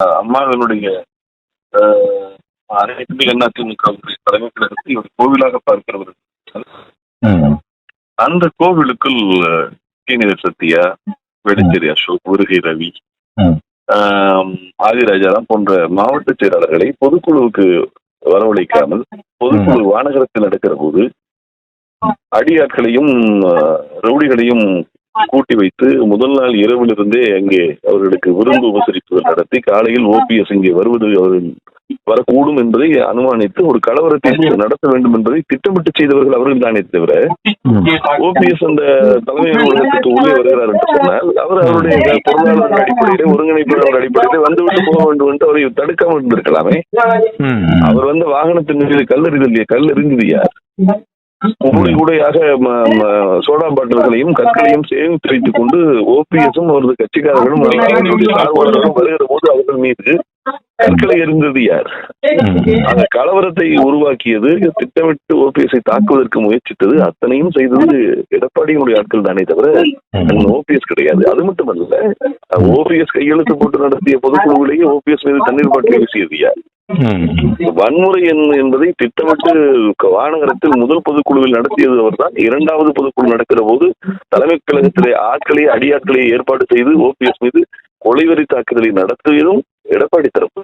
அம்மாவினுடைய அனைத்து அதிமுகவுடைய தலைமை ஒரு கோவிலாக பார்க்கிறவர். ம். அந்த கோவிலுக்குள் ஸ்ரீநிதி சத்யா வெடிச்சேரி அசோக் முருகை ரவி ஆதிராஜாராம் போன்ற மாவட்ட செயலாளர்களை பொதுக்குழுவுக்கு வரவழைக்காமல் பொதுக்குழு வானகரத்தில் நடக்கிற போது அடியாட்களையும் ரவுடிகளையும் கூட்டி வைத்து முதல் நாள் இரவிலிருந்தே அங்கே அவர்களுக்கு விருந்து உபசரிப்புகள் நடத்தி காலையில் ஓபிஎஸ் இங்கே வருவது அவர்கள் வரக்கூடும் என்பதை அனுமானித்து ஒரு கலவரத்தை நடத்த வேண்டும் என்பதை திட்டமிட்டு செய்தவர்கள் அவர்கள் தானே தவிர ஓபிஎஸ் அந்த தலைமை அலுவலகத்துக்கு உள்ளே வருகிறார் என்று சொன்னால் அவர் அவருடைய பொருளாதார அடிப்படையிலே ஒருங்கிணைப்பாளர் அடிப்படையிலே வந்துவிட்டு போக வேண்டும் என்று அவரை தடுக்காமல் இருந்திருக்கலாமே. அவர் வந்த வாகனத்தின் மீது கல்லறிதல் இல்லையா கல் எறிந்தது யார்? கூடையாக சோடா பாட்டில்களையும் கற்களையும் சேமித்து வைத்துக் கொண்டு ஓபிஎஸும் அவரது கட்சிக்காரர்களும் வருகிற போது அவர்கள் மீது கற்களை எறிந்தது யார்? அந்த கலவரத்தை உருவாக்கியது திட்டமிட்டு ஓபிஎஸ்ஐ தாக்குவதற்கு முயற்சித்தது அத்தனையும் செய்தது எடப்பாடியினுடைய ஆட்கள் தானே தவிர ஓபிஎஸ் கிடையாது. அது மட்டுமல்ல ஓபிஎஸ் கையெழுத்து போட்டு நடத்திய பொதுக்குழுவிலேயே ஓபிஎஸ் மீது தண்ணீர் பாட்டில் வீசியது யார். வன்முறை என்பதை திட்டமிட்டு வானகரத்தில் முதல் பொதுக்குழுவில் நடத்தியது அவர்தான் இரண்டாவது பொதுக்குழு நடக்கிற போது தலைமை கழகத்திலே ஆட்களை அடியாட்களை ஏற்பாடு செய்து ஓபிஎஸ் மீது கொலைவெறி தாக்குதலை நடத்தியதும் எடப்பாடி தரப்பு.